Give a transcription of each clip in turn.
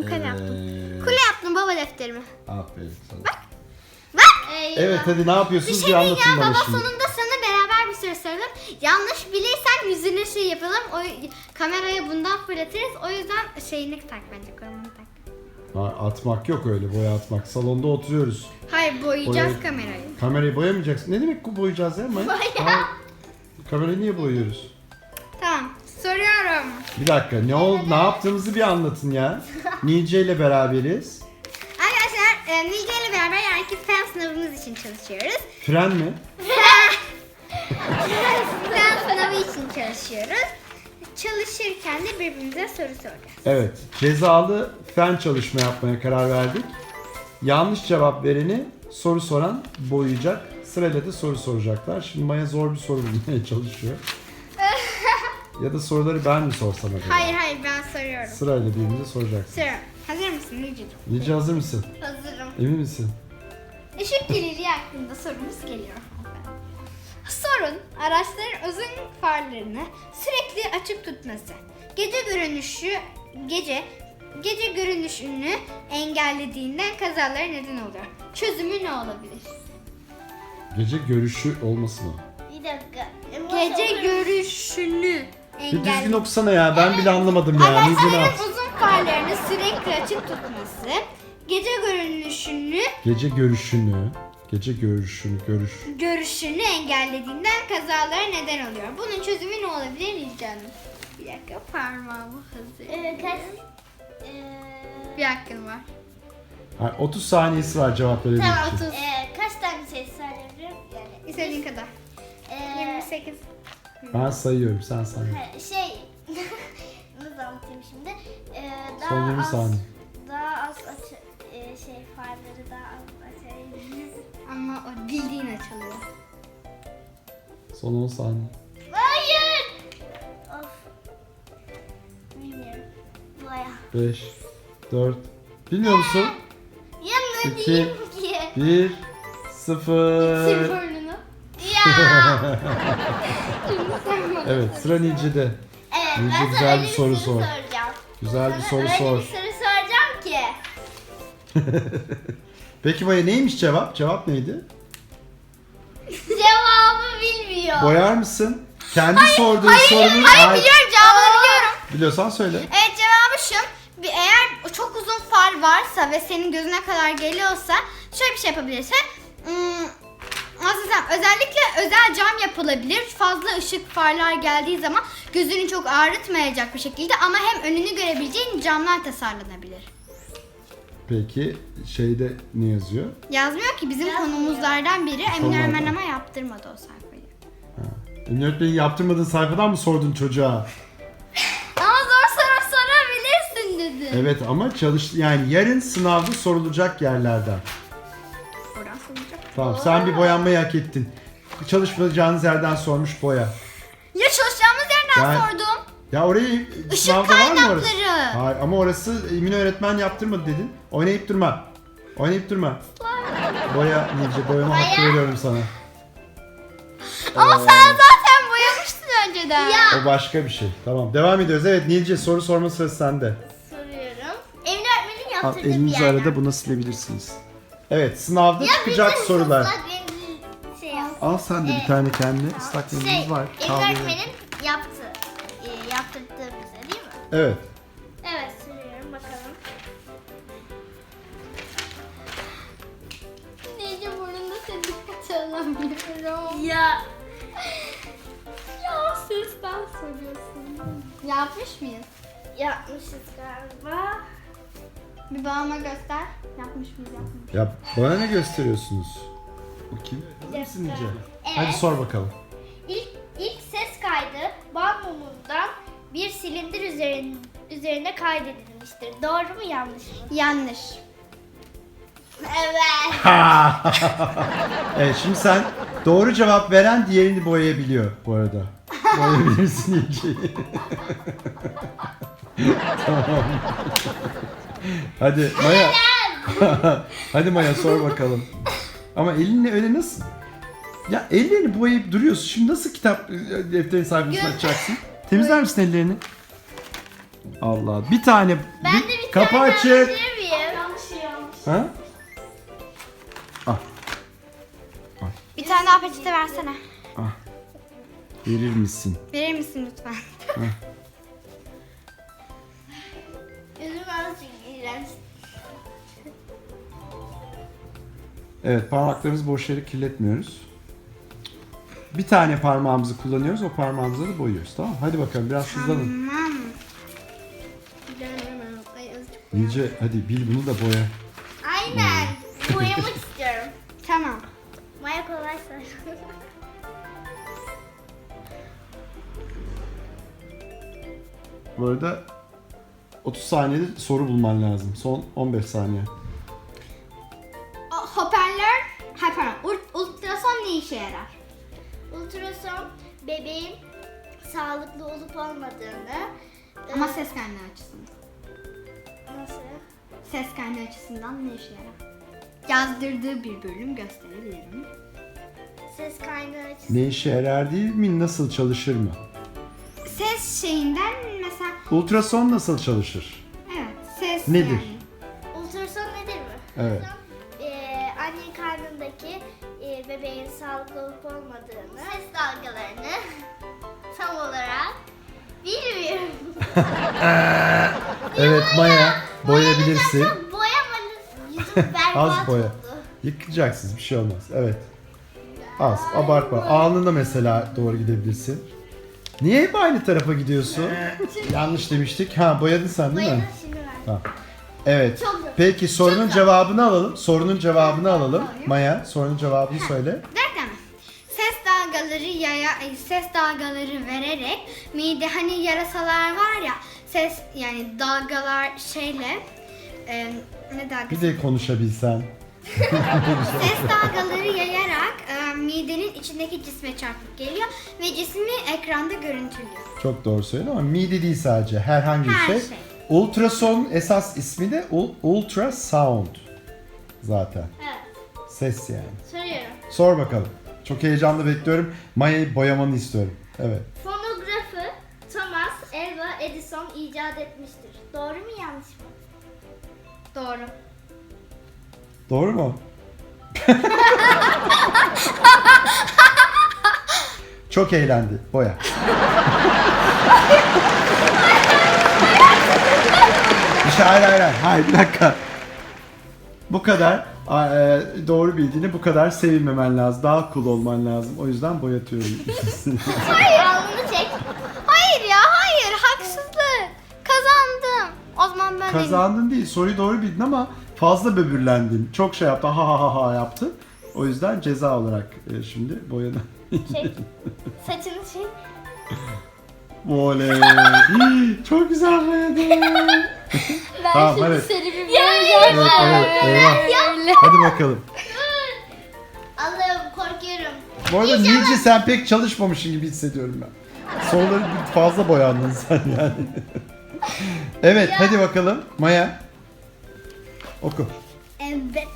yaptım, kale yaptım. Evet. Kule yaptım baba defterimi. Aferin sana. Bak. Evet hadi ne Bir yapıyorsunuz şey bir değil anlatın ya bana baba şimdi. sonunda sana beraber bir soru soralım. Yanlış bilirsen yüzüne şey yapalım. O kameraya bundan fırlatırız. O yüzden şeyini tak bence korumanı tak. Ha, atmak yok öyle boya atmak. Salonda oturuyoruz. Hayır boyayacağız Boya- kamerayı. Kamerayı boyamayacaksın. Ne demek bu boyayacağız ya? Boya. Kamerayı niye boyuyoruz? Soruyorum. Bir dakika ne ol ne yaptığımızı bir anlatın ya. Nice ile beraberiz. Arkadaşlar e, Nilce ile beraber yarınki fen sınavımız için çalışıyoruz. Fren mi? fen sınavı için çalışıyoruz. Çalışırken de birbirimize soru soracağız. Evet. Cezalı fen çalışma yapmaya karar verdik. Yanlış cevap vereni soru soran boyayacak. Sırayla da soru soracaklar. Şimdi Maya zor bir soru bulmaya çalışıyor. Ya da soruları ben mi sorsam acaba? Hayır hayır ben soruyorum. Sırayla birbirimize soracaksın. Soruyorum. Hazır mısın Nilce'ciğim? Nice hazır mısın? Hazırım. Emin misin? Işık kirliliği hakkında sorumuz geliyor. Sorun araçların uzun farlarını sürekli açık tutması. Gece görünüşü gece gece görünüşünü engellediğinden kazalara neden oluyor. Çözümü ne olabilir? Gece görüşü olması mı? Bir dakika. Gece görüşünü Bir düzgün engel. okusana ya. Ben bile anlamadım ya. Ne Araçların yapsın? uzun farlarını sürekli açık tutması. Gece görünüşünü Gece görüşünü. Gece görüşünü. Görüş. görüşünü engellediğinden kazalara neden oluyor. Bunun çözümü ne olabilir Nilcan Hanım? Bir dakika parmağımı hazır. Ee, kaç? Ee, Bir hakkın var. Ha, 30 saniyesi var cevap verebilmek Tamam için. 30. ee, kaç tane şey söyleyebilirim? Yani, İstediğin kadar. ee, 28. Ben sayıyorum sen say. ha, şey, nasıl anlatayım şimdi? Ee, daha Son 20 az, saniye. Daha az açı, ee, şey farları daha az açabiliriz. Ama o bildiğin açılıyor. Son 10 saniye. Hayır! Of. Bilmiyorum. Baya. 5, 4. Bilmiyor musun? Ya ne İki. diyeyim ki? 1, Sil 0. burnunu. Ya! evet sıra Nilce'de. Evet, Nice ben güzel bir soru sor. soracağım. Güzel bir soru öyle sor. bir soru soracağım ki. Peki Maya neymiş cevap? Cevap neydi? Cevabı bilmiyor. Boyar mısın? Kendi sorduğun sorunun... Hayır Ay- biliyorum cevabını biliyorum. Biliyorsan söyle. Evet cevabı şu. Bir, eğer çok uzun far varsa ve senin gözüne kadar geliyorsa şöyle bir şey yapabilirsin. Hmm, desem, özellikle özel cam yapılabilir. Fazla ışık farlar geldiği zaman gözünü çok ağrıtmayacak bir şekilde ama hem önünü görebileceğin camlar tasarlanabilir. Peki şeyde ne yazıyor? Yazmıyor ki bizim Yazmıyor. konumuzlardan biri Emine ama yaptırmadı o sayfayı. Emine öğretmenin yaptırmadığın sayfadan mı sordun çocuğa? Ama zor soru sorabilirsin dedi. Evet ama çalış yani yarın sınavda sorulacak yerlerden. Tamam sen bir boyanmayı hak ettin. Çalışmayacağınız yerden sormuş boya. Ya çalışacağımız yerden Yani- sordum. Ya orayı Işık sınavda var mı orası? kaynakları. Hayır ama orası Emine öğretmen yaptırmadı dedin. Oynayıp durma. Oynayıp durma. Boya Nilce boyama hakkı Boya. veriyorum sana. Ama sen zaten boyamıştın önceden. Ya. O başka bir şey. Tamam devam ediyoruz. Evet Nilce soru sorma sırası sende. Soruyorum. Emine öğretmenin Al, yaptırdığı bir elinizi yerden. arada buna silebilirsiniz. Evet sınavda Ya çıkacak sorular. şey. Al sen de bir Evet. tane kendine ıslak Şey, mendilimiz var. Emine Kavga öğretmenin yaptı. E, yaptırdığı bize değil mi? Evet. Evet soruyorum bakalım. Neyce burnunda seni dikkate alamıyorum. Ya. Ya sesten soruyorsun. Yapmış mıyız? Yapmışız galiba. Bir babama göster. Yapmış mıyız yapmış. Ya bana ne gösteriyorsunuz? Bakayım. Hazır mısın Nilce? Hadi Evet. sor bakalım. İlk, ilk ses kaydı bal mumundan bir silindir üzerin, üzerinde kaydedilmiştir. Doğru mu yanlış mı? Yanlış. Evet. evet şimdi sen doğru cevap veren diğerini boyayabiliyor bu arada. Boyayabilirsin Nilce'yi. tamam. Hadi Maya. Hadi Maya sor bakalım. Ama elinle öyle nasıl? Ya ellerini boyayıp duruyorsun. Şimdi nasıl kitap e, defterin sayfasını açacaksın? Temizler misin ellerini? Allah. Bir tane Ben bir- de bir Kapı açık. Bilir miyim? Yanlış yanlış. Ha? Ah, Bir tane daha peçete versene. verir misin? Verir misin lütfen? Evet parmaklarımızı boş yere kirletmiyoruz. Bir tane parmağımızı kullanıyoruz. O parmağımıza da boyuyoruz. Tamam mı? Hadi bakalım biraz hızlanın. Tamam. Ay, azıcık. Nice hadi bil bunu da boya. Aynen. Boyamak istiyorum. Tamam. Maya kolaysa. Bu arada 30 saniyede soru bulman lazım. Son 15 saniye. O, hoparlör, ha pardon, ult- ultrason ne işe yarar? Ultrason bebeğin sağlıklı olup olmadığını Ama e, ses kaynağı açısından. nasıl? Ses kaynağı açısından ne işe yarar? Yazdırdığı bir bölüm gösterebilirim. Ses kaynağı açısından. Ne işe yarar değil mi? Nasıl çalışır mı? Ses şeyinden mesela, Ultrason nasıl çalışır? evet ses Nedir? yani. Ultrason nedir mi? Evet. Anne karnındaki e, bebeğin sağlıklı olup olmadığını, ses dalgalarını tam olarak bilmiyorum. Evet Maya boyayabilirsin. Çok boyamanız yüzüm berbat Az boya. oldu. Yıkacaksınız bir şey olmaz. Evet. Az abartma. Alnında mesela doğru gidebilirsin. Niye hep aynı tarafa gidiyorsun? Yanlış demiştik. Ha boyadın sen değil mi? Boyadım şimdi ben. Tamam. Evet. Çok zor. Peki sorunun cevabını alalım. Sorunun cevabını alalım. Maya sorunun cevabını söyle. Derken ses dalgaları yaya, ay, ses dalgaları vererek mide hani yarasalar var ya ses yani dalgalar şeyle e, ne dalgası? Bir de konuşabilsen. Ses dalgaları yayarak e, midenin içindeki cisme çarpıp geliyor ve cismi ekranda görüntülüyor. Çok doğru söyledin ama mide değil sadece. Herhangi bir Her şey. şey. Ultrason esas ismi de ul- ultrasound. Zaten. Evet. Ses yani. Soruyorum. Sor bakalım. Çok heyecanlı bekliyorum. Maya'yı boyamanı istiyorum. Evet. Fonografı Thomas Alva Edison icat etmiştir. Doğru mu yanlış mı? Doğru. Doğru mu? Çok eğlendi. Boya. İşte hayır hayır hayır. Hayır bir dakika. Bu kadar e, doğru bildiğini bu kadar sevinmemen lazım. Daha cool olman lazım. O yüzden boyatıyorum. Alnını çek. Hayır ya hayır haksızlık. Kazandım. O zaman ben Kazandın değil. Soruyu doğru bildin ama fazla böbürlendin. Çok şey yaptın. Ha ha ha ha yaptın. O yüzden ceza olarak e, şimdi boyadı. Çek. Saçını çek. Oley. Hii, Çok güzel boyadı. tamam hadi. seni bir Evet evet. Eyvah. Hadi bakalım. Allah'ım korkuyorum. Bu arada Nilce sen pek çalışmamışsın gibi hissediyorum ben. Soruları bir fazla boyandın sen yani. evet hadi bakalım. Maya. Oku. Evet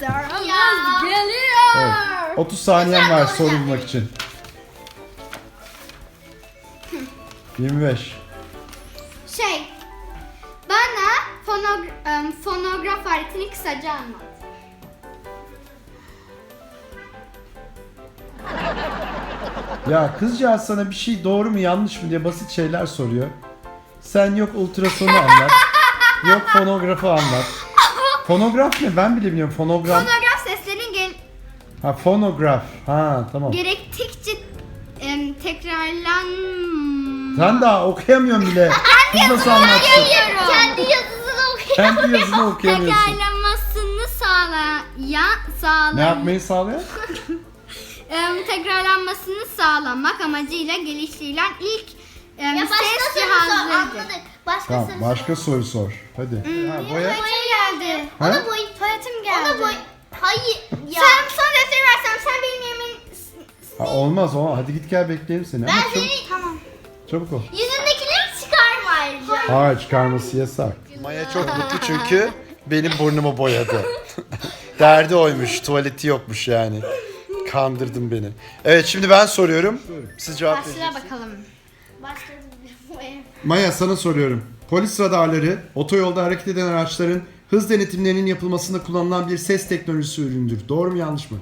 sorumuz geliyor. Evet. 30 saniyen var soru bulmak için. 25. Şey bana fonog em, fonograf aletini kısaca anlat. Ya kızcağız sana bir şey doğru mu yanlış mı diye basit şeyler soruyor. Sen yok ultrasonu anlat. yok fonografı anlat. Fonograf ne? Ben bile bilmiyorum. Fonogram. Fonograf seslerin gel Ha fonograf. Ha tamam. gerektikçe em, tekrarlan... Sen daha okuyamıyorsun bile. Kız nasıl anlatsın? Kendi yazısını okuyor. Kendi yazını okuyamıyorsun. Tekrarlanmasını sağlayan sağla Ne yapmayı sağlıyor? em, tekrarlanmasını sağlamak amacıyla geliştirilen ilk em, Ya başka ses soru sor cihazlarıdır. anladık. Başka Tamam soru başka sor. soru sor. Hadi. Ha, boya. Tuvaletim geldi. Ha? Ona boy. Tuvaletim geldi. Ona boy. Hayır. Ya. Sen son defteri versem sen benim yerimin... Ha, olmaz o. Hadi git gel bekleyelim seni. Ama Ben çabuk, seni Tamam. çabuk ol. yüzündekileri çıkarma ayrıca. Hayır çıkarması yasak. Maya çok mutlu çünkü benim burnumu boyadı. Derdi oymuş, tuvaleti yokmuş yani. Kandırdın beni. Evet şimdi ben soruyorum. Siz cevap verin. Başla bakalım. Başladım bir boya. Maya sana soruyorum. Polis radarları, otoyolda hareket eden araçların hız denetimlerinin yapılmasında kullanılan bir ses teknolojisi üründür. Doğru mu yanlış mı?